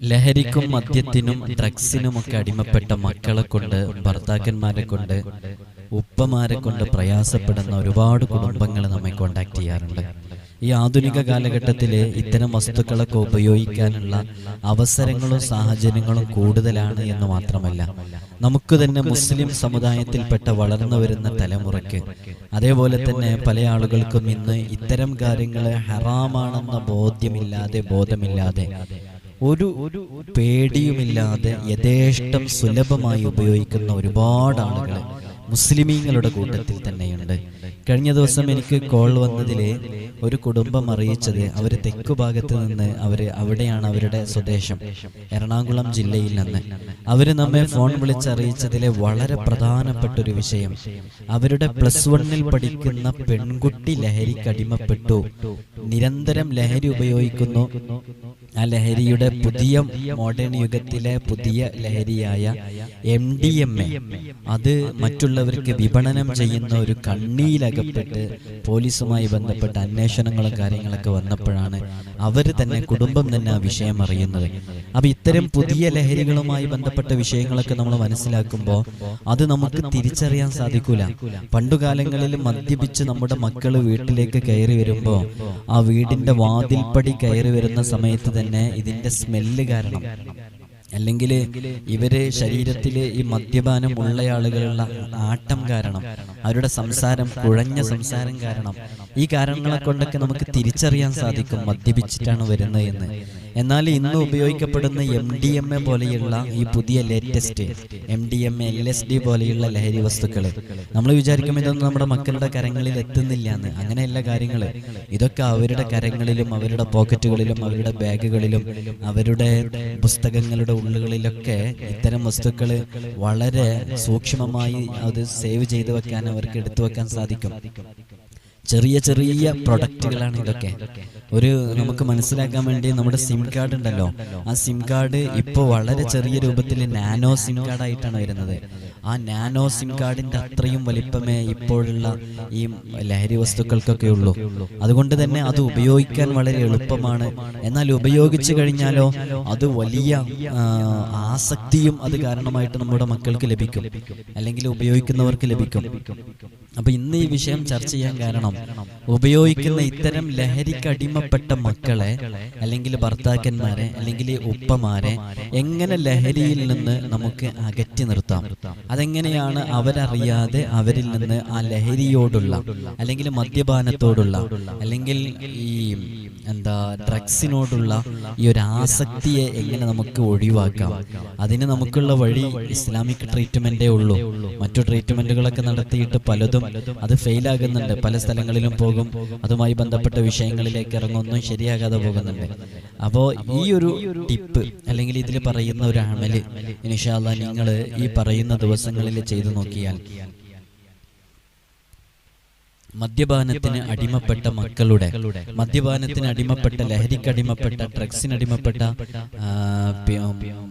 ലഹരിക്കും മദ്യത്തിനും ഡ്രഗ്സിനുമൊക്കെ അടിമപ്പെട്ട മക്കളെ കൊണ്ട് ഭർത്താക്കന്മാരെ കൊണ്ട് ഉപ്പമാരെ കൊണ്ട് പ്രയാസപ്പെടുന്ന ഒരുപാട് കുടുംബങ്ങൾ നമ്മെ കോണ്ടാക്ട് ചെയ്യാറുണ്ട്. ഈ ആധുനിക കാലഘട്ടത്തിൽ ഇത്തരം വസ്തുക്കളൊക്കെ ഉപയോഗിക്കാനുള്ള അവസരങ്ങളും സാഹചര്യങ്ങളും കൂടുതലാണ് എന്ന് മാത്രമല്ല. നമുക്ക് തന്നെ മുസ്ലിം സമുദായത്തിൽപ്പെട്ട വളർന്നു വരുന്ന തലമുറയ്ക്ക് അതേപോലെ തന്നെ പല ആളുകൾക്കും ഇന്ന് ഇത്തരം കാര്യങ്ങൾ ഹറാമാണെന്ന ബോധ്യമില്ലാതെ ബോധമില്ലാതെ ഒരു പേടിയുമില്ലാതെ യഥേഷ്ടം സുലഭമായി ഉപയോഗിക്കുന്ന ഒരുപാട് ആളുകൾ മുസ്ലിമീങ്ങളുടെ കൂട്ടത്തിൽ തന്നെയുണ്ട്. കഴിഞ്ഞ ദിവസം എനിക്ക് കോൾ വന്നതിലെ ഒരു കുടുംബം അറിയിച്ചത് അവർ തെക്കു ഭാഗത്ത് നിന്ന് അവർ അവിടെയാണ് അവരുടെ സ്വദേശം. എറണാകുളം ജില്ലയിൽ നിന്ന് അവർ നമ്മെ ഫോൺ വിളിച്ചറിയിച്ചതിലെ വളരെ പ്രധാനപ്പെട്ട ഒരു വിഷയം. അവരുടെ പ്ലസ് വണ്ണിൽ പഠിക്കുന്ന പെൺകുട്ടി ലഹരിക്കടിമപ്പെട്ടു നിരന്തരം ലഹരി ഉപയോഗിക്കുന്നു. ആ ലഹരിയുടെ പുതിയ മോഡേൺ യുഗത്തിലെ പുതിയ ലഹരിയായ എം ഡി എം എ അത് മറ്റുള്ളവർക്ക് വിപണനം ചെയ്യുന്ന ഒരു കണ്ണിയിലകപ്പെട്ട് പോലീസുമായി ബന്ധപ്പെട്ട അന്വേഷണങ്ങളും കാര്യങ്ങളൊക്കെ വന്നപ്പോഴാണ് അവർ തന്നെ കുടുംബം തന്നെ ആ വിഷയം അറിയുന്നത്. അപ്പൊ ഇത്തരം പുതിയ ലഹരികളുമായി ബന്ധപ്പെട്ട വിഷയങ്ങളൊക്കെ നമ്മൾ മനസ്സിലാക്കുമ്പോൾ അത് നമുക്ക് തിരിച്ചറിയാൻ സാധിക്കൂല. പണ്ടുകാലങ്ങളിൽ മദ്യപിച്ച് നമ്മുടെ മക്കൾ വീട്ടിലേക്ക് കയറി വരുമ്പോൾ ആ വീടിന്റെ വാതിൽപ്പടി കയറി വരുന്ന സമയത്ത് തന്നെ ഇതിന്റെ സ്മെല്ല് കാരണം. അല്ലെങ്കിൽ ഇവർ ശരീരത്തിലെ ഈ മദ്യപാനം ഉള്ള ആളുകളുള്ള ആട്ടം കാരണം അവരുടെ സംസാരം കുഴഞ്ഞ സംസാരം കാരണം. ഈ കാരണങ്ങളെ കൊണ്ടൊക്കെ നമുക്ക് തിരിച്ചറിയാൻ സാധിക്കും മദ്യപിച്ചിട്ടാണ് വരുന്നത് എന്ന്. എന്നാൽ ഇന്ന് ഉപയോഗിക്കപ്പെടുന്ന എം ഡി എം എ പോലെയുള്ള ഈ പുതിയ latest M D M A L S D പോലെയുള്ള ലഹരി വസ്തുക്കൾ. നമ്മൾ വിചാരിക്കും ഇതൊന്നും നമ്മുടെ മക്കളുടെ കരങ്ങളിൽ എത്തുന്നില്ല എന്ന്. അങ്ങനെയല്ല കാര്യങ്ങൾ. ഇതൊക്കെ അവരുടെ കരങ്ങളിലും അവരുടെ പോക്കറ്റുകളിലും അവരുടെ ബാഗുകളിലും അവരുടെ പുസ്തകങ്ങളുടെ ഉള്ളുകളിലൊക്കെ ഇത്തരം വസ്തുക്കൾ വളരെ സൂക്ഷ്മമായി അത് സേവ് ചെയ്തു വെക്കാൻ അവർക്ക് എടുത്തു വെക്കാൻ സാധിക്കും. ചെറിയ ചെറിയ പ്രൊഡക്റ്റുകളാണ് ഇതൊക്കെ. ഒരു നമുക്ക് മനസ്സിലാക്കാൻ വേണ്ടി നമ്മുടെ സിം കാർഡ് ഉണ്ടല്ലോ. ആ സിം കാർഡ് ഇപ്പോൾ വളരെ ചെറിയ രൂപത്തിൽ നാനോ സിം കാർഡ് ആയിട്ടാണ് വരുന്നത്. ആ നാനോ സിം കാർഡിന്റെ അത്രയും വലിപ്പമേ ഇപ്പോഴുള്ള ഈ ലഹരി വസ്തുക്കൾക്കൊക്കെ ഉള്ളൂ. അതുകൊണ്ട് തന്നെ അത് ഉപയോഗിക്കാൻ വളരെ എളുപ്പമാണ്. എന്നാൽ ഉപയോഗിച്ചു കഴിഞ്ഞാലോ അത് വലിയ ആസക്തിയും അത് കാരണമായിട്ട് നമ്മുടെ മക്കൾക്ക് ലഭിക്കും. അല്ലെങ്കിൽ ഉപയോഗിക്കുന്നവർക്ക് ലഭിക്കും. അപ്പൊ ഇന്ന് ഈ വിഷയം ചർച്ച ചെയ്യാൻ കാരണം ഉപയോഗിക്കുന്ന ഇത്തരം ലഹരിക്ക് അടിമപ്പെട്ട മക്കളെ അല്ലെങ്കിൽ ഭർത്താക്കന്മാരെ അല്ലെങ്കിൽ ഉപ്പമാരെ എങ്ങനെ ലഹരിയിൽ നിന്ന് നമുക്ക് അകറ്റി നിർത്താം? അതെങ്ങനെയാണ് അവരറിയാതെ അവരിൽ നിന്ന് ആ ലഹരിയോടുള്ള അല്ലെങ്കിൽ മദ്യപാനത്തോടുള്ള അല്ലെങ്കിൽ ഈ എന്താ ഡ്രഗ്സിനോടുള്ള ഈ ഒരു ആസക്തിയെ എങ്ങനെ നമുക്ക് ഒഴിവാക്കാം? അതിന് നമുക്കുള്ള വഴി ഇസ്ലാമിക് ട്രീറ്റ്മെന്റേ ഉള്ളൂ. മറ്റു ട്രീറ്റ്മെന്റുകളൊക്കെ നടത്തിയിട്ട് പലതും അത് ഫെയിലാകുന്നുണ്ട്. പല സ്ഥലങ്ങളിലും പോകും. അതുമായി ബന്ധപ്പെട്ട വിഷയങ്ങളിലേക്ക് ഇറങ്ങുന്നു. ശരിയാകാതെ പോകുന്നുണ്ട്. അപ്പോൾ ഈ ഒരു ടിപ്പ് അല്ലെങ്കിൽ ഇതിൽ പറയുന്ന ഒരു അമൽ ഇനിഷാല്ല നിങ്ങൾ ഈ പറയുന്ന ദിവസങ്ങളിൽ ചെയ്തു നോക്കിയാൽ മദ്യപാനത്തിന് അടിമപ്പെട്ട മക്കളുടെ മദ്യപാനത്തിന് അടിമപ്പെട്ട ലഹരിക്കടിമപ്പെട്ട ഡ്രഗ്സിനടിമപ്പെട്ട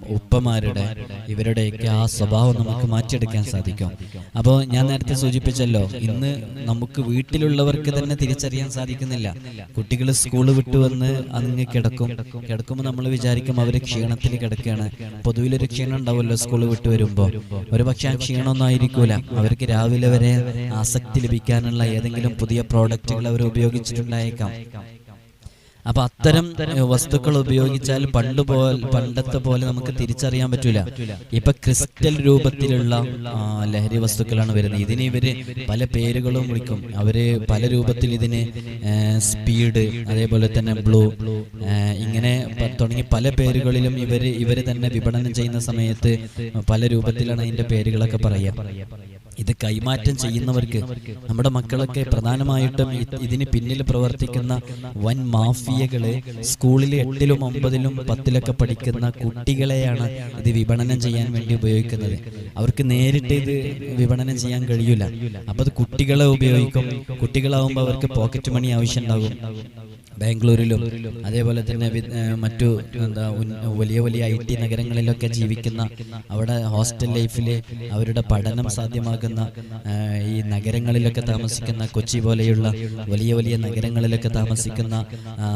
ഉപ്പമാരുടെ ഇവരുടെയൊക്കെ ആ സ്വഭാവം നമുക്ക് മാറ്റിയെടുക്കാൻ സാധിക്കും. അപ്പോൾ ഞാൻ നേരത്തെ സൂചിപ്പിച്ചല്ലോ ഇന്ന് നമുക്ക് വീട്ടിലുള്ളവർക്ക് തന്നെ തിരിച്ചറിയാൻ സാധിക്കുന്നില്ല. കുട്ടികൾ സ്കൂൾ വിട്ടു വന്ന് അങ്ങ് കിടക്കും. കിടക്കുമ്പോൾ നമ്മൾ വിചാരിക്കും അവർ ക്ഷീണത്തിൽ കിടക്കുകയാണ്. പൊതുവിലൊരു ക്ഷീണം ഉണ്ടാവുമല്ലോ സ്കൂൾ വിട്ടു വരുമ്പോൾ ഒരു പക്ഷേ ആ ക്ഷീണമൊന്നും ആയിരിക്കൂല. അവർക്ക് രാവിലെ വരെ ആസക്തി ലഭിക്കാനുള്ള ഏതെങ്കിലും പുതിയ പ്രോഡക്റ്റുകൾ അവർ ഉപയോഗിച്ചിട്ടുണ്ടായേക്കാം. അപ്പൊ അത്തരം വസ്തുക്കൾ ഉപയോഗിച്ചാൽ പണ്ട് പോലെ പണ്ടത്തെ പോലെ നമുക്ക് തിരിച്ചറിയാൻ പറ്റൂല. ഇപ്പൊ ക്രിസ്റ്റൽ രൂപത്തിലുള്ള ലഹരി വസ്തുക്കളാണ് വരുന്നത്. ഇതിന് ഇവർ പല പേരുകളും വിളിക്കും. അവർ പല രൂപത്തിൽ ഇതിന് സ്പീഡ് അതേപോലെ തന്നെ ബ്ലൂ ഇങ്ങനെ തുടങ്ങി പല പേരുകളിലും ഇവർ ഇവർ തന്നെ വിപണനം ചെയ്യുന്ന സമയത്ത് പല രൂപത്തിലാണ് അതിന്റെ പേരുകളൊക്കെ പറയുക. ഇത് കൈമാറ്റം ചെയ്യുന്നവർക്ക് നമ്മുടെ മക്കളൊക്കെ പ്രധാനമായിട്ടും ഇതിന് പിന്നിൽ പ്രവർത്തിക്കുന്ന വൻ മാഫിയകളെ സ്കൂളിൽ എട്ടിലും ഒമ്പതിലും പത്തിലൊക്കെ പഠിക്കുന്ന കുട്ടികളെയാണ് ഇത് വിപണനം ചെയ്യാൻ വേണ്ടി ഉപയോഗിക്കുന്നത്. അവർക്ക് നേരിട്ട് ഇത് വിപണനം ചെയ്യാൻ കഴിയൂല. അപ്പൊ അത് കുട്ടികളെ ഉപയോഗിക്കും. കുട്ടികളാവുമ്പോൾ അവർക്ക് പോക്കറ്റ് മണി ആവശ്യമുണ്ടാകും ബാംഗ്ലൂരിലും അതേപോലെ തന്നെ മറ്റു എന്താ വലിയ വലിയ ഐ ടി നഗരങ്ങളിലൊക്കെ ജീവിക്കുന്ന അവിടെ ഹോസ്റ്റൽ ലൈഫിൽ അവരുടെ പഠനം സാധ്യമാകുന്ന ഈ നഗരങ്ങളിലൊക്കെ താമസിക്കുന്ന കൊച്ചി പോലെയുള്ള വലിയ വലിയ നഗരങ്ങളിലൊക്കെ താമസിക്കുന്ന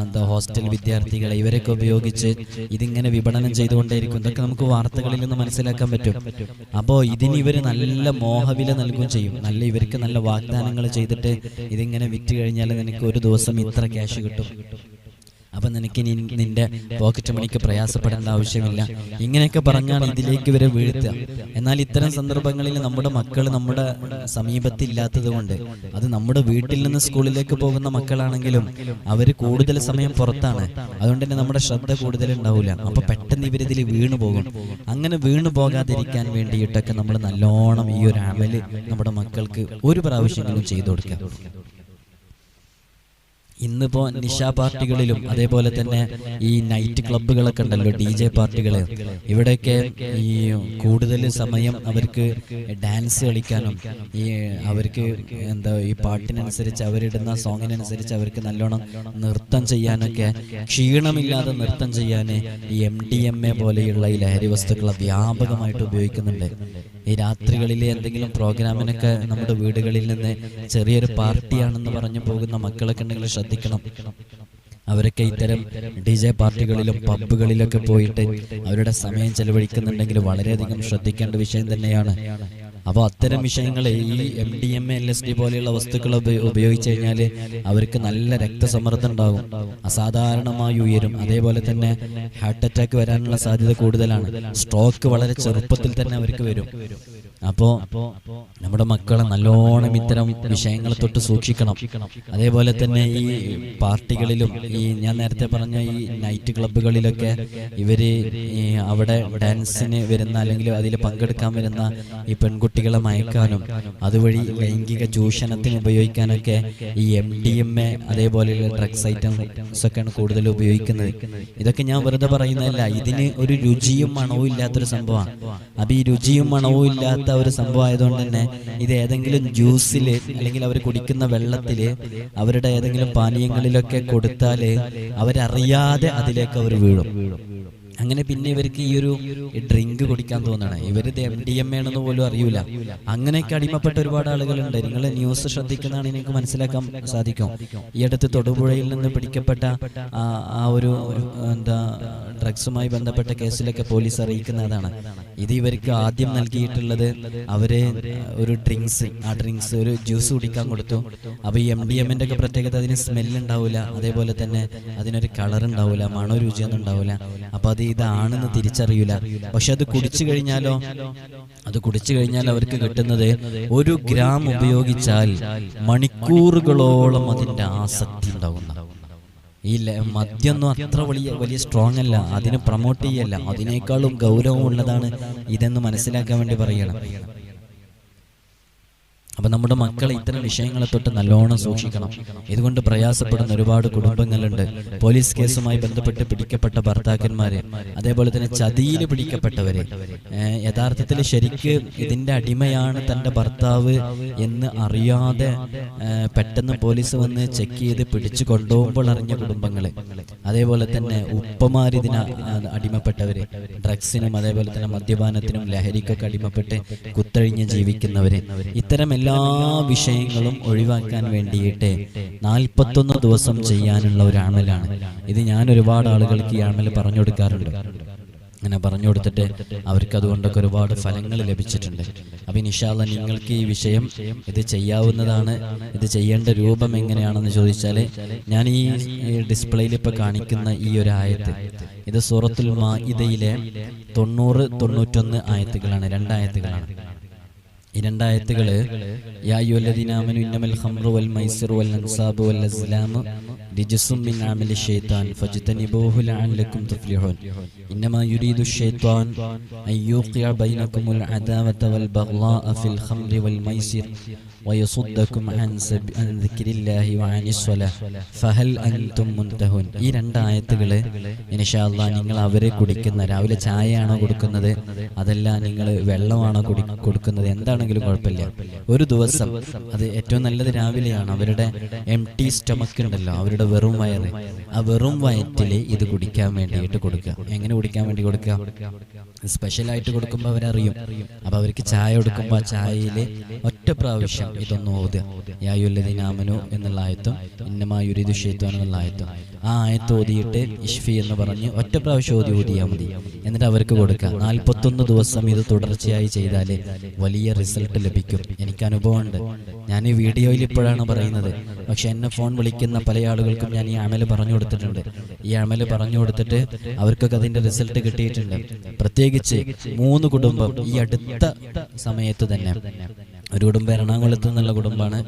എന്താ ഹോസ്റ്റൽ വിദ്യാർത്ഥികളെ ഇവരൊക്കെ ഉപയോഗിച്ച് ഇതിങ്ങനെ വിപണനം ചെയ്തുകൊണ്ടേയിരിക്കും. ഇതൊക്കെ നമുക്ക് വാർത്തകളിൽ നിന്ന് മനസ്സിലാക്കാൻ പറ്റും. അപ്പോൾ ഇതിന് ഇവർ നല്ല മോഹവില നൽകുകയും ചെയ്യും. നല്ല ഇവർക്ക് നല്ല വാഗ്ദാനങ്ങൾ ചെയ്തിട്ട് ഇതിങ്ങനെ വിറ്റ് കഴിഞ്ഞാൽ നിനക്ക് ഒരു ദിവസം ഇത്ര ക്യാഷ് കിട്ടും. അപ്പൊ നിനക്ക് നിന്റെ പോക്കറ്റ് മണിക്ക് പ്രയാസപ്പെടേണ്ട ആവശ്യമില്ല. ഇങ്ങനെയൊക്കെ പറഞ്ഞാണ് ഇതിലേക്ക് വരെ വീഴ്ത്തുക. എന്നാൽ ഇത്തരം സന്ദർഭങ്ങളിൽ നമ്മുടെ മക്കൾ നമ്മുടെ സമീപത്തില്ലാത്തത് കൊണ്ട് അത് നമ്മുടെ വീട്ടിൽ നിന്ന് സ്കൂളിലേക്ക് പോകുന്ന മക്കളാണെങ്കിലും അവർ കൂടുതൽ സമയം പുറത്താണ്. അതുകൊണ്ട് തന്നെ നമ്മുടെ ശ്രദ്ധ കൂടുതൽ ഉണ്ടാവില്ല അപ്പൊ പെട്ടെന്ന് ഇവരിതിൽ വീണു പോകും. അങ്ങനെ വീണു പോകാതിരിക്കാൻ വേണ്ടിയിട്ടൊക്കെ നമ്മൾ നല്ലോണം ഈ ഒരു അമൽ നമ്മുടെ മക്കൾക്ക് ഒരു പ്രാവശ്യമെങ്കിലും ചെയ്തു കൊടുക്കുക. ഇന്നിപ്പോ നിശാ പാർട്ടികളിലും അതേപോലെ തന്നെ ഈ നൈറ്റ് ക്ലബ്ബുകളൊക്കെ ഉണ്ടല്ലോ ഡി ജെ പാർട്ടികൾ ഇവിടെയൊക്കെ ഈ കൂടുതൽ സമയം അവർക്ക് ഡാൻസ് കളിക്കാനും ഈ അവർക്ക് എന്താ ഈ പാട്ടിനനുസരിച്ച് അവരിടുന്ന സോങ്ങിനനുസരിച്ച് അവർക്ക് നല്ലോണം നൃത്തം ചെയ്യാനൊക്കെ ക്ഷീണമില്ലാതെ നൃത്തം ചെയ്യാൻ ഈ എം ഡി എം എ പോലെയുള്ള ഈ ലഹരി വസ്തുക്കളെ വ്യാപകമായിട്ട് ഉപയോഗിക്കുന്നുണ്ട്. ഈ രാത്രികളിലെ എന്തെങ്കിലും പ്രോഗ്രാമിനൊക്കെ നമ്മുടെ വീടുകളിൽ നിന്ന് ചെറിയൊരു പാർട്ടിയാണെന്ന് പറഞ്ഞു പോകുന്ന മക്കളൊക്കെ ഉണ്ടെങ്കിൽ ശ്രദ്ധിക്കണം. അവരൊക്കെ ഇത്തരം ഡി ജെ പാർട്ടികളിലും പബ്ബുകളിലൊക്കെ പോയിട്ട് അവരുടെ സമയം ചെലവഴിക്കുന്നുണ്ടെങ്കിൽ വളരെയധികം ശ്രദ്ധിക്കേണ്ട വിഷയം തന്നെയാണ്. അപ്പോൾ അത്തരം വിഷയങ്ങൾ ഈ M D M L S D പോലെയുള്ള വസ്തുക്കൾ ഉപ- ഉപയോഗിച്ച് കഴിഞ്ഞാൽ അവർക്ക് നല്ല രക്തസമ്മർദ്ദം ഉണ്ടാകും. അസാധാരണമായി ഉയരും. അതേപോലെ തന്നെ ഹാർട്ട് അറ്റാക്ക് വരാനുള്ള സാധ്യത കൂടുതലാണ്. സ്ട്രോക്ക് വളരെ ചെറുപ്പത്തിൽ തന്നെ അവർക്ക് വരും. അപ്പോ നമ്മുടെ മക്കളെ നല്ലോണം ഇത്തരം വിഷയങ്ങളെ തൊട്ട് സൂക്ഷിക്കണം. അതേപോലെ തന്നെ ഈ പാർട്ടികളിലും ഈ ഞാൻ നേരത്തെ പറഞ്ഞ ഈ നൈറ്റ് ക്ലബ്ബുകളിലൊക്കെ ഇവർ അവിടെ ഡാൻസിന് വരുന്ന അല്ലെങ്കിൽ അതിൽ പങ്കെടുക്കാൻ വരുന്ന ഈ പെൺകുട്ടികളെ മയക്കാനും അതുവഴി ലൈംഗിക ചൂഷണത്തിന് ഉപയോഗിക്കാനൊക്കെ ഈ എം ഡി എം എ അതേപോലെയുള്ള ഡ്രഗ്സ് ഐറ്റംസ് ഒക്കെയാണ് കൂടുതൽ ഉപയോഗിക്കുന്നത്. ഇതൊക്കെ ഞാൻ വെറുതെ പറയുന്നതല്ല ഇതിന് ഒരു രുചിയും മണവും ഇല്ലാത്തൊരു സംഭവമാണ്. അപ്പൊ ഈ രുചിയും മണവും ഇല്ലാത്ത ഒരു സംഭവം ആയതുകൊണ്ട് തന്നെ ഇത് ഏതെങ്കിലും ജ്യൂസിൽ അല്ലെങ്കിൽ അവർ കുടിക്കുന്ന വെള്ളത്തിൽ അവരുടെ ഏതെങ്കിലും പാനീയങ്ങളിലൊക്കെ കൊടുത്താൽ അവരറിയാതെ അതിലേക്ക് അവർ വീഴും. അങ്ങനെ പിന്നെ ഇവർക്ക് ഈ ഒരു ഡ്രിങ്ക് കുടിക്കാൻ തോന്നണം. ഇവർ ഡി എം ആണെന്ന് പോലും അറിയൂല. അങ്ങനെയൊക്കെ അടിമപ്പെട്ട ഒരുപാട് ആളുകളുണ്ട്. നിങ്ങൾ ന്യൂസ് ശ്രദ്ധിക്കുന്നതാണ് നിങ്ങൾക്ക് മനസ്സിലാക്കാൻ സാധിക്കും. ഈ അടുത്ത് തൊടുപുഴയിൽ നിന്ന് പിടിക്കപ്പെട്ട ആ ഒരു എന്താ ഡ്രഗ്സുമായി ബന്ധപ്പെട്ട കേസിലൊക്കെ പോലീസ് അറിയിക്കുന്നതാണ്. ഇത് ഇവർക്ക് ആദ്യം നൽകിയിട്ടുള്ളത് അവരെ ഒരു ഡ്രിങ്ക്സ് ആ ഡ്രിങ്ക്സ് ഒരു ജ്യൂസ് കുടിക്കാൻ കൊടുത്തു. അപ്പൊ ഈ എം ഡി എമ്മിന്റെ ഒക്കെ പ്രത്യേകത അതിന് സ്മെല്ല് ഉണ്ടാവില്ല അതേപോലെ തന്നെ അതിനൊരു കളർ ഉണ്ടാവില്ല മണോ രുചിയൊന്നും ഉണ്ടാവില്ല അപ്പൊ അത് ഇതാണെന്ന് തിരിച്ചറിയില്ല പക്ഷെ അത് കുടിച്ചു കഴിഞ്ഞാലോ? അത് കുടിച്ചു കഴിഞ്ഞാൽ അവർക്ക് കിട്ടുന്നത് ഒരു ഗ്രാം ഉപയോഗിച്ചാൽ മണിക്കൂറുകളോളം അതിന്റെ ആസക്തി ഉണ്ടാകുന്ന. ഈ മദ്യമൊന്നും അത്ര വലിയ വലിയ സ്ട്രോങ് അല്ല. അതിനെ പ്രൊമോട്ട് ചെയ്യല്ല. അതിനേക്കാളും ഗൗരവമുള്ളതാണ് ഇതെന്ന് മനസ്സിലാക്കാൻ വേണ്ടി പറയണം. അപ്പൊ നമ്മുടെ മക്കളെ ഇത്തരം വിഷയങ്ങളെ തൊട്ട് നല്ലോണം സൂക്ഷിക്കണം. ഇതുകൊണ്ട് പ്രയാസപ്പെടുന്ന ഒരുപാട് കുടുംബങ്ങളുണ്ട്. പോലീസ് കേസുമായി ബന്ധപ്പെട്ട് പിടിക്കപ്പെട്ട ഭർത്താക്കന്മാര് അതേപോലെ തന്നെ ചതിയിൽ പിടിക്കപ്പെട്ടവര്. യഥാർത്ഥത്തിൽ ശരിക്ക് ഇതിന്റെ അടിമയാണ് തന്റെ ഭർത്താവ് എന്ന് അറിയാതെ പെട്ടെന്ന് പോലീസ് വന്ന് ചെക്ക് ചെയ്ത് പിടിച്ചു കൊണ്ടുപോകുമ്പോൾ അറിഞ്ഞ കുടുംബങ്ങൾ. അതേപോലെ തന്നെ ഉപ്പമാർ ഇതിന് അടിമപ്പെട്ടവര്. ഡ്രഗ്സിനും അതേപോലെ തന്നെ മദ്യപാനത്തിനും ലഹരിക്കൊക്കെ അടിമപ്പെട്ട് കുത്തഴിഞ്ഞ് ജീവിക്കുന്നവര്. ഇത്തരം എല്ലാ വിഷയങ്ങളും ഒഴിവാക്കാൻ വേണ്ടിയിട്ട് നാൽപ്പത്തൊന്ന് ദിവസം ചെയ്യാനുള്ള ഒരു അമലാണ്. ഇത് ഞാൻ ഒരുപാട് ആളുകൾക്ക് ഈ അമൽ പറഞ്ഞു കൊടുക്കാറുണ്ട്. അങ്ങനെ പറഞ്ഞു കൊടുത്തിട്ട് അവർക്ക് അതുകൊണ്ടൊക്കെ ഒരുപാട് ഫലങ്ങൾ ലഭിച്ചിട്ടുണ്ട്. അപ്പൊ ഇൻഷാല്ല നിങ്ങൾക്ക് ഈ വിഷയം ഇത് ചെയ്യാവുന്നതാണ് ഇത് ചെയ്യേണ്ട രൂപം എങ്ങനെയാണെന്ന് ചോദിച്ചാൽ ഞാൻ ഈ ഡിസ്പ്ലേയിൽ ഇപ്പൊ കാണിക്കുന്ന ഈ ഒരു ആയത്ത് ഇത് സൂറത്തുൽ മാഇദയിലെ തൊണ്ണൂറ് തൊണ്ണൂറ്റൊന്ന് ആയത്തുകളാണ് രണ്ടായത്തുകളാണ് ഈ രണ്ടായത്തുകള് യാ അയ്യുഹല്ലദീന ഇന്നമൽ ഖംറു വൽ മൈസിറു വൽ അൻസാബു വൽ അസ്ലാമു റിജ്സും മിൻ അമലി ശൈത്താൻ ഫജ്തനിബൂഹു ലഅല്ലക്കും തുഫ്ലിഹൂൻ ഇന്നമാ യുരീദു الشيطان أن يوقع بينكم العداوة والبغضاء في الخمر والميسر വയസുദ്ദക്കും അൻ അൻ ദിക്രില്ലാഹി വഅനി സ്വലാ. ഫഹൽ അൻതും മുൻതഹുൻ. ഈ രണ്ടായത്തുകൾ ഇൻഷാ അല്ലാ നിങ്ങൾ അവരെ കുടിക്കുന്ന രാവിലെ ചായയാണോ കൊടുക്കുന്നത്? അതല്ല നിങ്ങൾ വെള്ളമാണോ കുടി കൊടുക്കുന്നത്? എന്താണെങ്കിലും കുഴപ്പമില്ല. ഒരു ദിവസം അത് ഏറ്റവും നല്ലത് രാവിലെയാണ്. അവരുടെ എം ടി സ്റ്റമക്ക് ഉണ്ടല്ലോ അവരുടെ വെറും വയറ്. ആ വെറും വയറ്റിൽ ഇത് കുടിക്കാൻ വേണ്ടിയിട്ട് കൊടുക്കുക. എങ്ങനെ കുടിക്കാൻ വേണ്ടി കൊടുക്കുക? സ്പെഷ്യലായിട്ട് കൊടുക്കുമ്പോൾ അവരറിയും. അപ്പോൾ അവർക്ക് ചായ കൊടുക്കുമ്പോൾ ആ ചായയിൽ ഒറ്റ പ്രാവശ്യം ഇതൊന്ന് ഓതുക യായുല്ലദീനാമനു എന്നുള്ള ആയത്തും ഇന്നമായുരിദു ഷെയ്ത്വാൻ എന്നുള്ള ആയത്തും. ആ ആയത്ത് ഓതിയിട്ട് ഇഷ്ഫി എന്ന് പറഞ്ഞ് ഒറ്റ പ്രാവശ്യം ഓതി ഓതിയാൽ മതി. എന്നിട്ട് അവർക്ക് കൊടുക്കുക നാൽപ്പത്തൊന്ന് ദിവസം ഇത് തുടർച്ചയായി ചെയ്താൽ വലിയ റിസൾട്ട് ലഭിക്കും. എനിക്ക് അനുഭവമുണ്ട്. ഞാൻ ഈ വീഡിയോയിൽ ഇപ്പോഴാണ് പറയുന്നത്. പക്ഷെ എന്നെ ഫോൺ വിളിക്കുന്ന പല ആളുകൾക്കും ഞാൻ ഈ അമൽ പറഞ്ഞു കൊടുത്തിട്ടുണ്ട്. ഈ അമൽ പറഞ്ഞു കൊടുത്തിട്ട് അവർക്കൊക്കെ അതിന്റെ റിസൾട്ട് കിട്ടിയിട്ടുണ്ട്. പ്രത്യേകിച്ച് മൂന്ന് കുടുംബം ഈ അടുത്ത സമയത്ത് തന്നെ. ഒരു കുടുംബം എറണാകുളത്ത് നിന്നുള്ള കുടുംബമാണ്.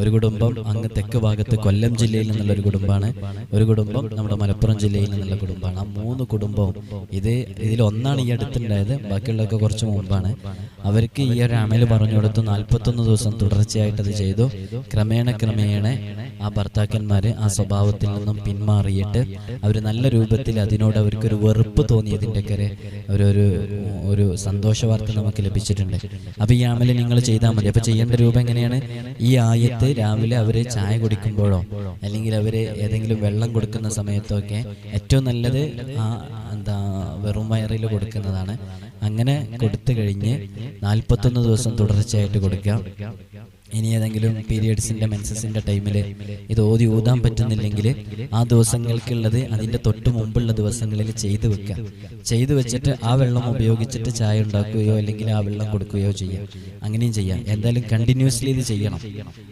ഒരു കുടുംബം അങ്ങ് തെക്ക് ഭാഗത്ത് കൊല്ലം ജില്ലയിൽ നിന്നുള്ള ഒരു കുടുംബമാണ്. ഒരു കുടുംബം നമ്മുടെ മലപ്പുറം ജില്ലയിൽ നിന്നുള്ള കുടുംബമാണ്. ആ മൂന്ന് കുടുംബവും ഇത് ഇതിൽ ഒന്നാണ് ഈ അടുത്തുണ്ടായത്. ബാക്കിയുള്ളതൊക്കെ കുറച്ച് മുമ്പാണ്. അവർക്ക് ഈ ഒരു അമൽ പറഞ്ഞു കൊടുത്തു. നാൽപ്പത്തൊന്ന് ദിവസം തുടർച്ചയായിട്ട് അത് ചെയ്തു. ക്രമേണ ക്രമേണ ആ ഭർത്താക്കന്മാർ ആ സ്വഭാവത്തിൽ നിന്നും പിന്മാറിയിട്ട് അവർ നല്ല രൂപത്തിൽ അതിനോട് അവർക്കൊരു വെറുപ്പ് തോന്നിയതിന്റെ ഒരു ഒരു ഒരു സന്തോഷ വാർത്ത നമുക്ക് ലഭിച്ചിട്ടുണ്ട്. അപ്പോൾ ഈ അമൽ നിങ്ങൾ ചെയ്താൽ മതി അപ്പൊ ചെയ്യേണ്ട രൂപം എങ്ങനെയാണ്? ഈ ആയത്ത് രാവിലെ അവർ ചായ കുടിക്കുമ്പോഴോ? അല്ലെങ്കിൽ അവർ ഏതെങ്കിലും വെള്ളം കൊടുക്കുന്ന സമയത്തോ ഒക്കെ ഏറ്റവും നല്ലത് ആ എന്താ വെറും വയറിൽ കൊടുക്കുന്നതാണ്. അങ്ങനെ കൊടുത്തു കഴിഞ്ഞ് നാൽപ്പത്തൊന്ന് ദിവസം തുടർച്ചയായിട്ട് കൊടുക്കാം. ഇനി ഏതെങ്കിലും പീരിയഡ്സിന്റെ മെൻസസിന്റെ ടൈമിൽ ഇത് ഓതി ഊതാൻ പറ്റുന്നില്ലെങ്കിൽ ആ ദിവസങ്ങൾക്കുള്ളത് അതിന്റെ തൊട്ട് മുമ്പുള്ള ദിവസങ്ങളിൽ ചെയ്തു വെക്കുക. ചെയ്തു വെച്ചിട്ട് ആ വെള്ളം ഉപയോഗിച്ചിട്ട് ചായ ഉണ്ടാക്കുകയോ അല്ലെങ്കിൽ ആ വെള്ളം കൊടുക്കുകയോ ചെയ്യാം. അങ്ങനെയും ചെയ്യാം. എന്തായാലും കണ്ടിന്യൂസ്ലി ഇത് ചെയ്യണം.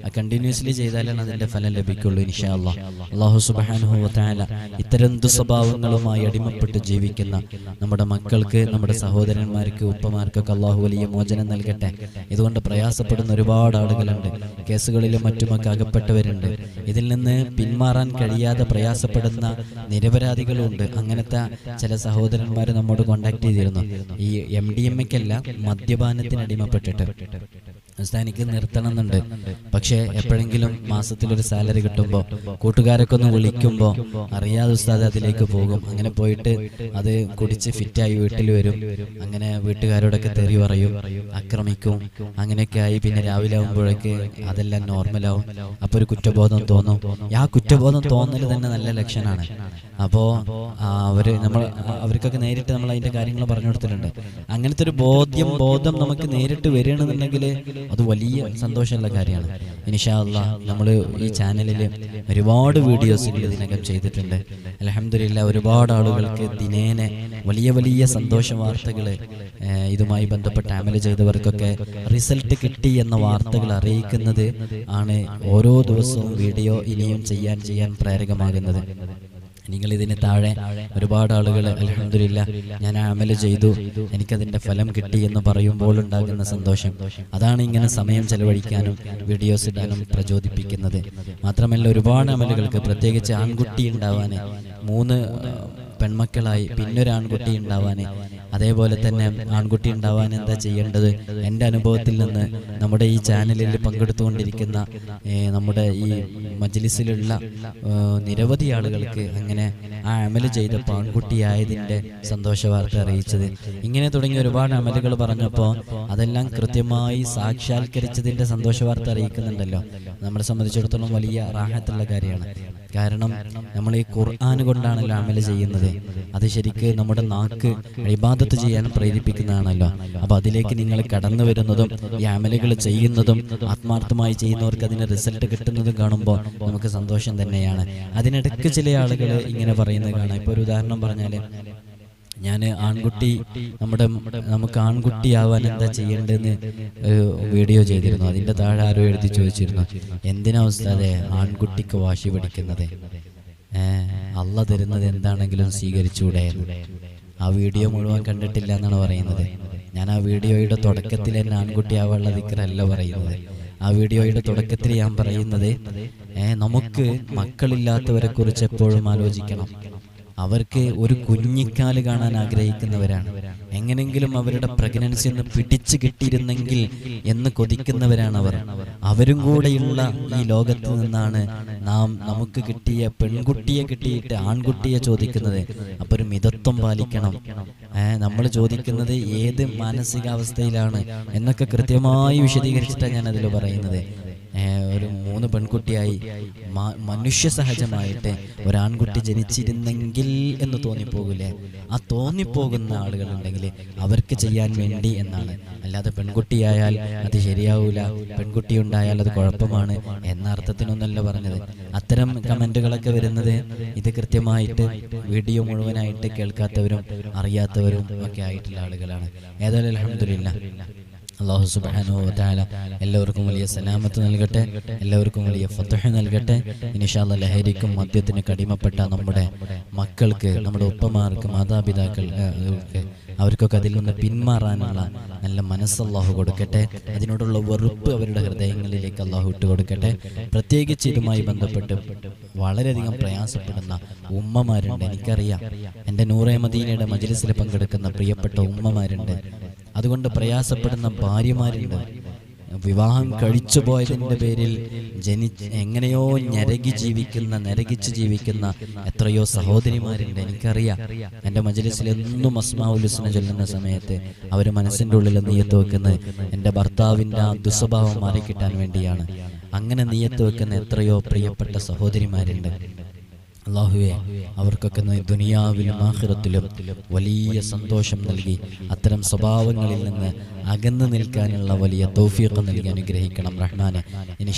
ആ കണ്ടിന്യൂസ്ലി ചെയ്താലാണ് അതിന്റെ ഫലം ലഭിക്കുള്ളൂ ഇൻഷാ അള്ളാഹു സുബ്ഹാനഹു വതആല ഇത്തരം ദുസ്വഭാവങ്ങളുമായി അടിമപ്പെട്ട് ജീവിക്കുന്ന നമ്മുടെ മക്കൾക്ക് നമ്മുടെ സഹോദരന്മാർക്ക് ഉപ്പമാർക്കൊക്കെ അള്ളാഹു വലിയ മോചനം നൽകട്ടെ. ഇതുകൊണ്ട് പ്രയാസപ്പെടുന്ന ഒരുപാട് ആളുകളുണ്ട്. കേസുകളിലും മറ്റുമൊക്കെ അകപ്പെട്ടവരുണ്ട്. ഇതിൽ നിന്ന് പിന്മാറാൻ കഴിയാതെ പ്രയാസപ്പെടുന്ന നിരപരാധികളുണ്ട് അങ്ങനത്തെ ചില സഹോദരന്മാർ നമ്മോട് കോണ്ടാക്ട് ചെയ്തിരുന്നു. ഈ എം ഡി എം എക്കല്ല മദ്യപാനത്തിന് അടിമപ്പെട്ടിട്ട്. എനിക്ക് നിർത്തണം എന്നുണ്ട് പക്ഷേ എപ്പോഴെങ്കിലും മാസത്തിലൊരു സാലറി കിട്ടുമ്പോൾ കൂട്ടുകാരൊക്കെ ഒന്ന് വിളിക്കുമ്പോൾ അറിയാതെ ഉസ്താദ് അതിലേക്ക് പോകും. അങ്ങനെ പോയിട്ട് അത് കുടിച്ച് ഫിറ്റായി വീട്ടിൽ വരും. അങ്ങനെ വീട്ടുകാരോടൊക്കെ തെറി പറയും ആക്രമിക്കും അങ്ങനെയൊക്കെ ആയി പിന്നെ രാവിലെ ആകുമ്പോഴേക്ക് അതെല്ലാം നോർമലാവും അപ്പോൾ ഒരു കുറ്റബോധം തോന്നും. ആ കുറ്റബോധം തോന്നൽ തന്നെ നല്ല ലക്ഷണമാണ് അപ്പോൾ അവർ നമ്മൾ അവർക്കൊക്കെ നേരിട്ട് നമ്മൾ അതിന്റെ കാര്യങ്ങൾ പറഞ്ഞു കൊടുത്തിട്ടുണ്ട്. അങ്ങനത്തെ ഒരു ബോധ്യം ബോധം നമുക്ക് നേരിട്ട് വരികയാണെന്നുണ്ടെങ്കിൽ അത് വലിയ സന്തോഷമുള്ള കാര്യമാണ്. ഇനിഷാല്ല നമ്മൾ ഈ ചാനലിൽ ഒരുപാട് വീഡിയോസ് ഇതിനകം ചെയ്തിട്ടുണ്ട്. അലഹമില്ല ഒരുപാട് ആളുകൾക്ക് ദിനേനെ വലിയ വലിയ സന്തോഷ വാർത്തകൾ ഇതുമായി ബന്ധപ്പെട്ട് അമൽ ചെയ്തവർക്കൊക്കെ റിസൾട്ട് കിട്ടി എന്ന വാർത്തകൾ അറിയിക്കുന്നത് ആണ് ഓരോ ദിവസവും വീഡിയോ ഇനിയും ചെയ്യാൻ ചെയ്യാൻ പ്രേരകമാകുന്നത്. നിങ്ങൾ ഇതിന് താഴെ ഒരുപാട് ആളുകൾ അലഹമില്ല ഞാൻ അമൽ ചെയ്തു. എനിക്കതിന്റെ ഫലം കിട്ടി എന്ന് പറയുമ്പോൾ ഉണ്ടാകുന്ന സന്തോഷം. അതാണ് ഇങ്ങനെ സമയം ചെലവഴിക്കാനും വീഡിയോസ് ഇടാനും പ്രചോദിപ്പിക്കുന്നത്. മാത്രമല്ല ഒരുപാട് അമലുകൾക്ക് പ്രത്യേകിച്ച് ആൺകുട്ടി ഉണ്ടാവാൻ മൂന്ന് പെൺമക്കളായി പിന്നൊരു ആൺകുട്ടി ഉണ്ടാവാൻ അതേപോലെ തന്നെ ആൺകുട്ടി ഉണ്ടാവാൻ എന്താ ചെയ്യേണ്ടത്? എന്റെ അനുഭവത്തിൽ നിന്ന് നമ്മുടെ ഈ ചാനലിൽ പങ്കെടുത്തുകൊണ്ടിരിക്കുന്ന നമ്മുടെ ഈ മജ്ലിസിലുള്ള നിരവധി ആളുകൾക്ക് അങ്ങനെ ആ അമൽ ചെയ്തപ്പോൾ ആൺകുട്ടിയായതിന്റെ സന്തോഷ വാർത്ത അറിയിച്ചത്. ഇങ്ങനെ തുടങ്ങി ഒരുപാട് അമലുകൾ പറഞ്ഞപ്പോൾ അതെല്ലാം കൃത്യമായി സാക്ഷാത്കരിച്ചതിന്റെ സന്തോഷ വാർത്ത അറിയിക്കുന്നുണ്ടല്ലോ. നമ്മളെ സംബന്ധിച്ചിടത്തോളം വലിയ റാഹത്തുള്ള കാര്യമാണ്. കാരണം നമ്മൾ ഈ ഖുർആൻ കൊണ്ടാണല്ലോ അമല ചെയ്യുന്നത്. അത് ശരിക്ക് നമ്മുടെ നാക്ക് ഇബാദത്ത് ചെയ്യാൻ പ്രേരിപ്പിക്കുന്നതാണല്ലോ. അപ്പൊ അതിലേക്ക് നിങ്ങൾ കടന്നു വരുന്നതും ഈ അമലുകൾ ചെയ്യുന്നതും ആത്മാർത്ഥമായി ചെയ്യുന്നവർക്ക് അതിന് റിസൾട്ട് കിട്ടുന്നതും കാണുമ്പോൾ നമുക്ക് സന്തോഷം തന്നെയാണ്. അതിനിടയ്ക്ക് ചില ആളുകൾ ഇങ്ങനെ പറയുന്നത് കാണാം. ഇപ്പൊ ഒരു ഉദാഹരണം പറഞ്ഞാൽ ഞാൻ ആൺകുട്ടി നമ്മുടെ നമുക്ക് ആൺകുട്ടിയാവാൻ എന്താ ചെയ്യേണ്ടതെന്ന് ഒരു വീഡിയോ ചെയ്തിരുന്നു. അതിന്റെ താഴെ ആരോ എഴുതി ചോദിച്ചിരുന്നു. എന്തിനാ ഉസ്താദെ ആൺകുട്ടിക്ക് വാശി പിടിക്കുന്നത്? അല്ല തരുന്നത് എന്താണെങ്കിലും സ്വീകരിച്ചൂടെ ആ വീഡിയോ മുഴുവൻ കണ്ടിട്ടില്ല എന്നാണ് പറയുന്നത്. ഞാൻ ആ വീഡിയോയുടെ തുടക്കത്തിൽ തന്നെ ആൺകുട്ടിയാവാനുള്ള ദിക്കറല്ല പറയുന്നത്. ആ വീഡിയോയുടെ തുടക്കത്തിൽ ഞാൻ പറയുന്നത് നമുക്ക് മക്കളില്ലാത്തവരെ കുറിച്ച് എപ്പോഴും ആലോചിക്കണം. അവർക്ക് ഒരു കുഞ്ഞിക്കാൽ കാണാൻ ആഗ്രഹിക്കുന്നവരാണ്. എങ്ങനെങ്കിലും അവരുടെ പ്രഗ്നൻസി ഒന്ന് പിടിച്ചു കിട്ടിയിരുന്നെങ്കിൽ എന്ന് കൊതിക്കുന്നവരാണ് അവർ. അവരും കൂടെയുള്ള ഈ ലോകത്ത് നിന്നാണ് നാം നമുക്ക് കിട്ടിയ പെൺകുട്ടിയെ കിട്ടിയിട്ട് ആൺകുട്ടിയെ ചോദിക്കുന്നത്. അപ്പൊ ഒരു മിതത്വം പാലിക്കണം. നമ്മൾ ചോദിക്കുന്നത് ഏത് മാനസികാവസ്ഥയിലാണ് എന്നൊക്കെ കൃത്യമായി വിശദീകരിച്ചിട്ടാണ് ഞാൻ അതിൽ പറയുന്നത്. ഒരു മൂന്ന് പെൺകുട്ടിയായി മനുഷ്യ സഹജമായിട്ട് ഒരാൺകുട്ടി ജനിച്ചിരുന്നെങ്കിൽ എന്ന് തോന്നിപ്പോകില്ലേ ആ തോന്നിപ്പോകുന്ന ആളുകളുണ്ടെങ്കിൽ അവർക്ക് ചെയ്യാൻ വേണ്ടി എന്നാണ്. അല്ലാതെ പെൺകുട്ടിയായാൽ അത് ശരിയാവൂല. പെൺകുട്ടി ഉണ്ടായാൽ അത് കുഴപ്പമാണ് എന്ന അർത്ഥത്തിനൊന്നല്ല പറഞ്ഞത്. അത്തരം കമന്റുകളൊക്കെ വരുന്നത് ഇത് കൃത്യമായിട്ട് വീഡിയോ മുഴുവനായിട്ട് കേൾക്കാത്തവരും അറിയാത്തവരും ഒക്കെ ആയിട്ടുള്ള ആളുകളാണ്. ഏതായാലും അലഹമില്ല അള്ളാഹു സുബ്ഹാനഹു വതആല എല്ലാവർക്കും വലിയ സലാമത്ത് നൽകട്ടെ എല്ലാവർക്കും വലിയ ഫത്തഹ നൽകട്ടെ. ഇനിഷാല്ല ലഹരിക്കും മദ്യത്തിന് കടിമപ്പെട്ട നമ്മുടെ മക്കൾക്ക് നമ്മുടെ ഉപ്പമാർക്ക് മാതാപിതാക്കൾക്ക് അവർക്കൊക്കെ അതിൽ നിന്ന് പിന്മാറാനുള്ള നല്ല മനസ്സ് അള്ളാഹു കൊടുക്കട്ടെ. അതിനോടുള്ള വെറുപ്പ് അവരുടെ ഹൃദയങ്ങളിലേക്ക് അള്ളാഹു ഇട്ട് കൊടുക്കട്ടെ. പ്രത്യേകിച്ച് ഇതുമായി ബന്ധപ്പെട്ട് വളരെയധികം പ്രയാസപ്പെടുന്ന ഉമ്മമാരുണ്ട് എനിക്കറിയാം. എന്റെ നൂറേ മദീനയുടെ മജ്ലിസിൽ പങ്കെടുക്കുന്ന പ്രിയപ്പെട്ട ഉമ്മമാരുണ്ട്. അതുകൊണ്ട് പ്രയാസപ്പെടുന്ന ഭാര്യമാരുണ്ട്. വിവാഹം കഴിച്ചു പോയതിന്റെ പേരിൽ ജനി എങ്ങനെയോ ഞരകി ജീവിക്കുന്ന നരകിച്ച് ജീവിക്കുന്ന എത്രയോ സഹോദരിമാരുണ്ട്. എനിക്കറിയാം. എന്റെ മജലിസിൽ എന്നും അസ്മാവുലുസിനെ ചൊല്ലുന്ന സമയത്ത് അവർ മനസ്സിന്റെ ഉള്ളിൽ നീയത്ത് വെക്കുന്നത് എന്റെ ഭർത്താവിന്റെ ആ ദുസ്വഭാവം മാറിക്കിട്ടാൻ വേണ്ടിയാണ്. അങ്ങനെ നീയത്ത് വെക്കുന്ന എത്രയോ പ്രിയപ്പെട്ട സഹോദരിമാരുണ്ട്. അള്ളാഹുവെ അവർക്കൊക്കെ ദുനിയാവിലും ആഹ്റത്തിലും വലിയ സന്തോഷം നൽകി. അത്തരം സ്വഭാവങ്ങളിൽ നിന്ന് അകന്നു നിൽക്കാനുള്ള വലിയ തൗഫീഖ് നൽകി. അനുഗ്രഹിക്കണം റഹ്മാനെ. ഇനി